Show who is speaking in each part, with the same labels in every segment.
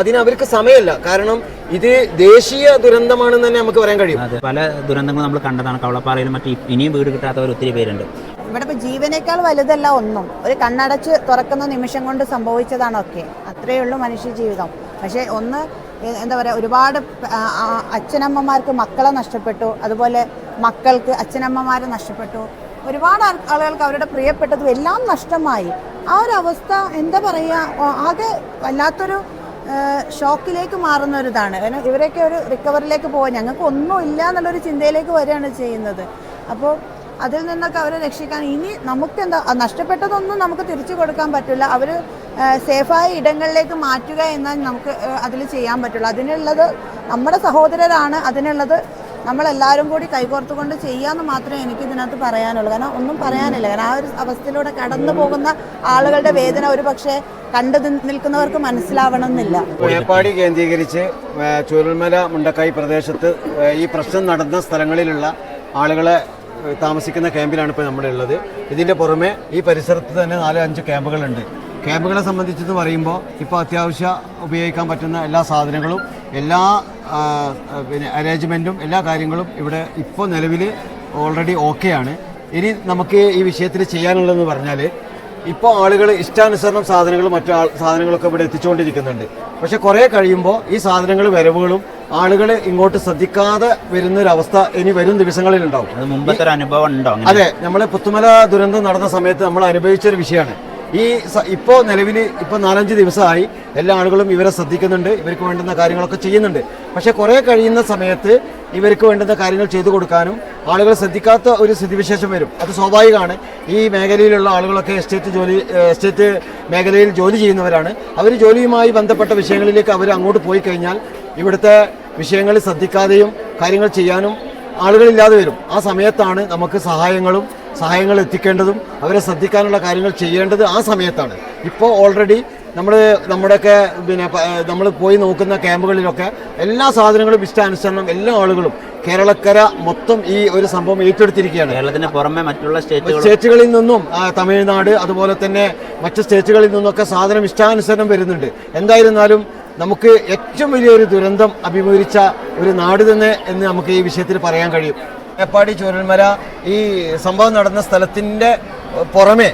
Speaker 1: അതിന് അവർക്ക് സമയമല്ല. കാരണം ഇത് ദേശീയ ദുരന്തമാണെന്ന് തന്നെ നമുക്ക് പറയാൻ കഴിയും.
Speaker 2: അതെ പല ദുരന്തങ്ങളും നമ്മൾ കണ്ടതാണ്. കവളപ്പാറയിലും മറ്റു ഇനിയും വീട് കിട്ടാത്തവർ ഒത്തിരി പേരുണ്ട്.
Speaker 3: ഇവിടെ ഇപ്പൊ ജീവനേക്കാൾ വലുതല്ല ഒന്നും. ഒരു കണ്ണടച്ച് തുറക്കുന്ന നിമിഷം കൊണ്ട് സംഭവിച്ചതാണൊക്കെ. അത്രയേ ഉള്ളൂ മനുഷ്യ ജീവിതം. പക്ഷേ ഒന്ന് എന്താ പറയുക ഒരുപാട് അച്ഛനമ്മമാർക്ക് മക്കളെ നഷ്ടപ്പെട്ടു. അതുപോലെ മക്കൾക്ക് അച്ഛനമ്മമാരെ നഷ്ടപ്പെട്ടു. ഒരുപാട് ആളുകൾക്ക് അവരുടെ പ്രിയപ്പെട്ടതും എല്ലാം നഷ്ടമായി. ആ ഒരു അവസ്ഥ എന്താ പറയുക ആകെ വല്ലാത്തൊരു ഷോക്കിലേക്ക് മാറുന്ന ഒരു ഇതാണ് കാരണം ഇവരൊക്കെ ഒരു റിക്കവറിലേക്ക് പോകാൻ ഞങ്ങൾക്ക് ഒന്നും ഇല്ല എന്നുള്ളൊരു ചിന്തയിലേക്ക് വരികയാണ് ചെയ്യുന്നത്. അപ്പോൾ അതിൽ നിന്നൊക്കെ അവരെ രക്ഷിക്കാൻ ഇനി നമുക്ക് എന്താ നഷ്ടപ്പെട്ടതൊന്നും നമുക്ക് തിരിച്ചു കൊടുക്കാൻ പറ്റില്ല. അവർ സേഫായ ഇടങ്ങളിലേക്ക് മാറ്റുക എന്നാൽ നമുക്ക് അതിൽ ചെയ്യാൻ പറ്റുള്ളൂ. അതിനുള്ളത് നമ്മുടെ സഹോദരരാണ്. അതിനുള്ളത് നമ്മളെല്ലാവരും കൂടി കൈകോർത്തുകൊണ്ട് ചെയ്യാമെന്ന് മാത്രമേ എനിക്ക് ഇതിനകത്ത് പറയാനുള്ളൂ. കാരണം ഒന്നും പറയാനില്ല. കാരണം ആ ഒരു അവസ്ഥയിലൂടെ കടന്നു പോകുന്ന ആളുകളുടെ വേദന ഒരു പക്ഷേ കണ്ടു നിൽക്കുന്നവർക്ക് മനസ്സിലാവണമെന്നില്ല.
Speaker 1: മേപ്പാടി കേന്ദ്രീകരിച്ച് ചുരുൽമല മുണ്ടക്കായി പ്രദേശത്ത് ഈ പ്രശ്നം നടന്ന സ്ഥലങ്ങളിലുള്ള ആളുകളെ താമസിക്കുന്ന ക്യാമ്പിലാണ് ഇപ്പോൾ നമ്മളുള്ളത് ഇതിന്റെ പുറമെ ഈ പരിസരത്ത് തന്നെ നാല് അഞ്ച് ക്യാമ്പുകളുണ്ട്. ക്യാമ്പുകളെ സംബന്ധിച്ചെന്ന് പറയുമ്പോൾ ഇപ്പോൾ അത്യാവശ്യ ഉപയോഗിക്കാൻ പറ്റുന്ന എല്ലാ സാധനങ്ങളും എല്ലാ പിന്നെ അറേഞ്ച്മെന്റും എല്ലാ കാര്യങ്ങളും ഇവിടെ ഇപ്പോൾ നിലവിൽ ഓൾറെഡി ഓക്കെയാണ്. ഇനി നമുക്ക് ഈ വിഷയത്തിൽ ചെയ്യാനുള്ളതെന്ന് പറഞ്ഞാൽ ഇപ്പോൾ ആളുകൾ ഇഷ്ടാനുസരണം സാധനങ്ങൾ മറ്റു സാധനങ്ങളൊക്കെ ഇവിടെ എത്തിച്ചുകൊണ്ടിരിക്കുന്നുണ്ട്. പക്ഷെ കുറേ കഴിയുമ്പോൾ ഈ സാധനങ്ങൾ വരവുകളും ആളുകൾ ഇങ്ങോട്ട് ശ്രദ്ധിക്കാതെ അവസ്ഥ ഇനി വരും ദിവസങ്ങളിൽ ഉണ്ടാവും
Speaker 2: മുമ്പത്തെ അനുഭവം ഉണ്ടോ
Speaker 1: അതെ നമ്മൾ പുത്തുമല ദുരന്തം നടന്ന സമയത്ത് നമ്മൾ അനുഭവിച്ച ഒരു വിഷയമാണ്. ഈ ഇപ്പോൾ നിലവിൽ ഇപ്പോൾ നാലഞ്ച് ദിവസമായി എല്ലാ ആളുകളും ഇവരെ ശ്രദ്ധിക്കുന്നുണ്ട് ഇവർക്ക് വേണ്ടുന്ന കാര്യങ്ങളൊക്കെ ചെയ്യുന്നുണ്ട്. പക്ഷേ കുറേ കഴിയുന്ന സമയത്ത് ഇവർക്ക് വേണ്ടുന്ന കാര്യങ്ങൾ ചെയ്തു കൊടുക്കാനും ആളുകൾ ശ്രദ്ധിക്കാത്ത ഒരു സ്ഥിതിവിശേഷം വരും. അത് സ്വാഭാവികമാണ്. ഈ മേഖലയിലുള്ള ആളുകളൊക്കെ എസ്റ്റേറ്റ് ജോലി എസ്റ്റേറ്റ് മേഖലയിൽ ജോലി ചെയ്യുന്നവരാണ്. അവർ ജോലിയുമായി ബന്ധപ്പെട്ട വിഷയങ്ങളിലേക്ക് അവർ അങ്ങോട്ട് പോയി കഴിഞ്ഞാൽ ഇവിടുത്തെ വിഷയങ്ങൾ ശ്രദ്ധിക്കാതെയും കാര്യങ്ങൾ ചെയ്യാനും ആളുകളില്ലാതെ വരും. ആ സമയത്താണ് നമുക്ക് സഹായങ്ങളും സഹായങ്ങൾ എത്തിക്കേണ്ടതും അവരെ ശ്രദ്ധിക്കാനുള്ള കാര്യങ്ങൾ ചെയ്യേണ്ടത് ആ സമയത്താണ്. ഇപ്പോൾ ഓൾറെഡി നമ്മൾ നമ്മുടെയൊക്കെ പിന്നെ നമ്മൾ പോയി നോക്കുന്ന ക്യാമ്പുകളിലൊക്കെ എല്ലാ സാധനങ്ങളും ഇഷ്ടാനുസരണം എല്ലാ ആളുകളും കേരളക്കര മൊത്തം ഈ ഒരു സംഭവം ഏറ്റെടുത്തിരിക്കുകയാണ്.
Speaker 2: കേരളത്തിന് പുറമെ മറ്റുള്ള
Speaker 1: സ്റ്റേറ്റുകളിൽ നിന്നും തമിഴ്നാട് അതുപോലെ തന്നെ മറ്റ് സ്റ്റേറ്റുകളിൽ നിന്നൊക്കെ സാധനം ഇഷ്ടാനുസരണം വരുന്നുണ്ട്. എന്തായിരുന്നാലും നമുക്ക് ഏറ്റവും വലിയൊരു ദുരന്തം അഭിമുഖിച്ച ഒരു നാട് തന്നെ എന്ന് നമുക്ക് ഈ വിഷയത്തിൽ പറയാൻ കഴിയും. മേപ്പാടി ചൂരൽമല ഈ സംഭവം നടന്ന സ്ഥലത്തിന്റെ പുറമെ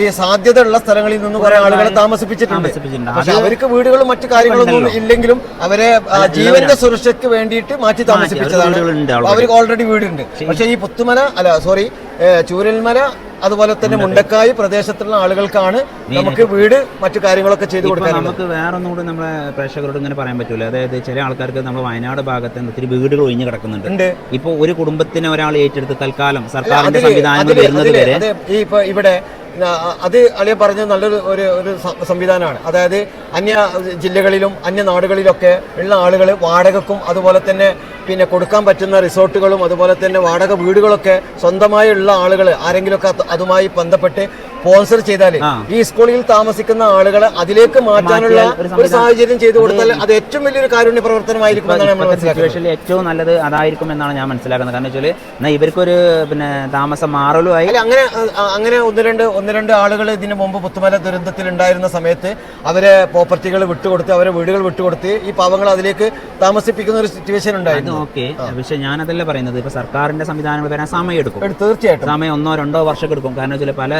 Speaker 1: ഈ സാധ്യതയുള്ള സ്ഥലങ്ങളിൽ നിന്ന് കുറെ ആളുകളെ താമസിപ്പിച്ചിട്ടുണ്ട്. പക്ഷെ അവർക്ക് വീടുകളും മറ്റു കാര്യങ്ങളൊന്നും ഇല്ലെങ്കിലും അവരെ ജീവന്റെ സുരക്ഷയ്ക്ക് വേണ്ടിയിട്ട് മാറ്റി താമസിപ്പിച്ചതാണ്. അവർക്ക് ഓൾറെഡി വീടുണ്ട്. പക്ഷെ ഈ പുത്തുമല അല്ല സോറി ചൂരൽമല അതുപോലെ തന്നെ മുണ്ടക്കായി പ്രദേശത്തുള്ള ആളുകൾക്കാണ് നമുക്ക് വീട് മറ്റു കാര്യങ്ങളൊക്കെ ചെയ്തു കൊടുക്കാൻ
Speaker 2: നമുക്ക് വേറൊന്നും കൂടി നമ്മളെ പ്രേക്ഷകരോട് ഇങ്ങനെ പറയാൻ പറ്റൂല. അതായത് ചില ആൾക്കാർക്ക് നമ്മൾ വയനാട് ഭാഗത്ത് ഒത്തിരി വീടുകൾ ഒഴിഞ്ഞു കിടക്കുന്നുണ്ട്. ഇപ്പൊ ഒരു കുടുംബത്തിന് ഒരാൾ ഏറ്റെടുത്ത് തൽക്കാലം സർക്കാരിന്റെ
Speaker 1: സംവിധാനം
Speaker 2: വരുന്നത് വരെ
Speaker 1: ഈ ഇപ്പൊ ഇവിടെ അത് അളിയ പറഞ്ഞത് നല്ലൊരു ഒരു ഒരു സംവിധാനമാണ്. അതായത് അന്യ ജില്ലകളിലും അന്യ നാടുകളിലൊക്കെ ഉള്ള ആളുകൾ വാടകക്കും അതുപോലെ തന്നെ പിന്നെ കൊടുക്കാൻ പറ്റുന്ന റിസോർട്ടുകളും അതുപോലെ തന്നെ വാടക വീടുകളൊക്കെ സ്വന്തമായുള്ള ആളുകൾ ആരെങ്കിലുമൊക്കെ അത് അതുമായി ബന്ധപ്പെട്ട് സ്പോൺസർ ചെയ്താൽ ഈ സ്കൂളിൽ താമസിക്കുന്ന ആളുകളെ അതിലേക്ക് മാറ്റാനുള്ള
Speaker 2: ഒരു
Speaker 1: സാഹചര്യം ചെയ്തു കൊടുത്താൽ അത് ഏറ്റവും വലിയൊരു കാരുണ്യ പ്രവർത്തനമായിരിക്കും എന്നാണ് നമ്മൾ
Speaker 2: ഇപ്പോഴത്തെ സിറ്റുവേഷനിൽ ഏറ്റവും നല്ലത് അതായിരിക്കും എന്നാണ് ഞാൻ മനസ്സിലാക്കുന്നത്. കാരണം വെച്ചാൽ എന്നാൽ ഇവർക്കൊരു പിന്നെ താമസം മാറലും
Speaker 1: ആയി അങ്ങനെ അങ്ങനെ ഒന്ന് രണ്ട് ഒന്ന് രണ്ട് ആളുകൾ ഇതിനു മുമ്പ് പുത്തുമല ദുരന്തത്തിൽ ഉണ്ടായിരുന്ന സമയത്ത് അവരെ പ്രോപ്പർട്ടികൾ വിട്ടുകൊടുത്ത് അവരെ വീടുകൾ വിട്ടുകൊടുത്ത് ഈ പാവങ്ങൾ അതിലേക്ക് താമസിപ്പിക്കുന്ന ഒരു സിറ്റുവേഷൻ ഉണ്ടായിരുന്നു.
Speaker 2: ഓക്കെ. പക്ഷെ ഞാനതല്ല പറയുന്നത്. ഇപ്പൊ സർക്കാരിന്റെ സംവിധാനങ്ങൾ വരാൻ സമയം എടുക്കും
Speaker 1: തീർച്ചയായിട്ടും.
Speaker 2: സമയം ഒന്നോ രണ്ടോ വർഷം എടുക്കും. കാരണം വെച്ചാൽ പല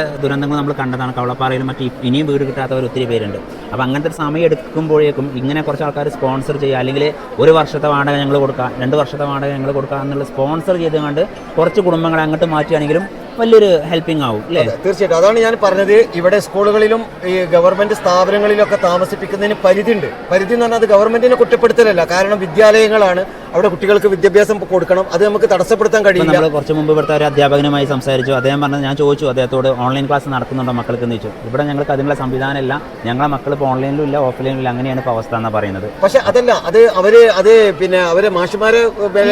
Speaker 2: ദുരന്തങ്ങളും നമ്മൾ കണ്ടതാണ്. കവളപ്പാറയിലും മറ്റ് ഇനിയും വീട് കിട്ടാത്തവർ ഒത്തിരി പേരുണ്ട്. അപ്പോൾ അങ്ങനത്തെ സമയം എടുക്കുമ്പോഴേക്കും ഇങ്ങനെ കുറച്ച് ആൾക്കാർ സ്പോൺസർ ചെയ്യുക അല്ലെങ്കിൽ ഒരു വർഷത്തെ വാടക ഞങ്ങൾ കൊടുക്കാം രണ്ട് വർഷത്തെ വാടക ഞങ്ങൾ കൊടുക്കാം എന്നുള്ള സ്പോൺസർ ചെയ്തുകൊണ്ട് കുറച്ച് കുടുംബങ്ങളെ അങ്ങോട്ട് മാറ്റുകയാണെങ്കിലും വലിയൊരു ഹെൽപ്പിംഗ് ആവും അല്ലേ?
Speaker 1: തീർച്ചയായിട്ടും. അതാണ് ഞാൻ പറഞ്ഞത്. ഇവിടെ സ്കൂളുകളിലും ഈ ഗവൺമെന്റ് സ്ഥാപനങ്ങളിലൊക്കെ താമസിപ്പിക്കുന്നതിന് പരിധിയുണ്ട്. പരിധി എന്ന് പറഞ്ഞാൽ അത് ഗവൺമെന്റിനെ കുറ്റപ്പെടുത്തലല്ല. കാരണം വിദ്യാലയങ്ങളാണ്. അവിടെ കുട്ടികൾക്ക് വിദ്യാഭ്യാസം കൊടുക്കണം. അത് നമുക്ക് തടസ്സപ്പെടുത്താൻ കഴിയില്ല.
Speaker 2: നമ്മൾ കുറച്ച് മുമ്പ് ഇവിടുത്തെ ഒരു അധ്യാപകനുമായി സംസാരിച്ചു. അദ്ദേഹം പറഞ്ഞത് ഞാൻ ചോദിച്ചു. അദ്ദേഹത്തോട് ഓൺലൈൻ ക്ലാസ് നടക്കുന്നുണ്ടോ മക്കൾക്ക് എന്ന് ചോദിച്ചു. ഇവിടെ ഞങ്ങൾക്ക് അതിനുള്ള സംവിധാനമില്ല. ഞങ്ങളെ മക്കൾ ഇപ്പോൾ ഓൺലൈനിലും ഇല്ല ഓഫ്ലൈനിലും ഇല്ല. അങ്ങനെയാണ് ഇപ്പോൾ അവസ്ഥ എന്നാണ് പറയുന്നത്.
Speaker 1: പക്ഷെ അതല്ല. അത് അവർ അത് പിന്നെ അവരെ മാഷുമാരെ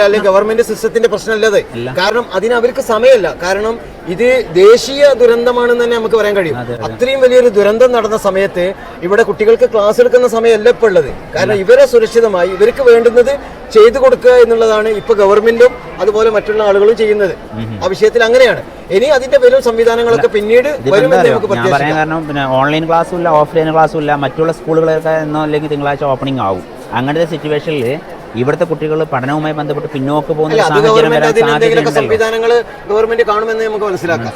Speaker 1: അല്ലെങ്കിൽ ഗവൺമെന്റ് സിസ്റ്റത്തിന്റെ പ്രശ്നമല്ലത് കാരണം അതിന് അവർക്ക് സമയമല്ല. കാരണം ഇത് ദേശീയ ദുരന്തമാണെന്ന് തന്നെ നമുക്ക് പറയാൻ കഴിയും. അത്രയും വലിയൊരു ദുരന്തം നടന്ന സമയത്ത് ഇവിടെ കുട്ടികൾക്ക് ക്ലാസ് എടുക്കുന്ന സമയമല്ല ഇപ്പോൾ ഉള്ളത്. കാരണം ഇവരെ സുരക്ഷിതമായി ഇവർക്ക് വേണ്ടുന്നത് ചെയ്തു കൊടുക്കുക എന്നുള്ളതാണ് ഇപ്പൊ ഗവൺമെന്റും അതുപോലെ മറ്റുള്ള ആളുകളും ചെയ്യുന്നത്. ആ വിഷയത്തിൽ അങ്ങനെയാണ്. ഇനി അതിന്റെ വരും സംവിധാനങ്ങളൊക്കെ പിന്നീട്?
Speaker 2: ഞാൻ പറയാൻ കാരണം പിന്നെ ഓൺലൈൻ ക്ലാസ്സും ഇല്ല ഓഫ്ലൈൻ ക്ലാസ്സും ഇല്ല മറ്റുള്ള സ്കൂളുകളൊക്കെ എന്നോ അല്ലെങ്കിൽ തിങ്കളാഴ്ച ഓപ്പണിംഗ് ആവും. അങ്ങനത്തെ സിറ്റുവേഷനിൽ ഇവിടുത്തെ കുട്ടികൾ പഠനവുമായി ബന്ധപ്പെട്ട് പിന്നോട്ട് പോകുന്ന സാഹചര്യം വരാൻ സാധ്യതയുണ്ടല്ലോ.
Speaker 1: ഗവൺമെന്റ് കാണുമെന്ന് നമുക്ക് മനസ്സിലാക്കാം.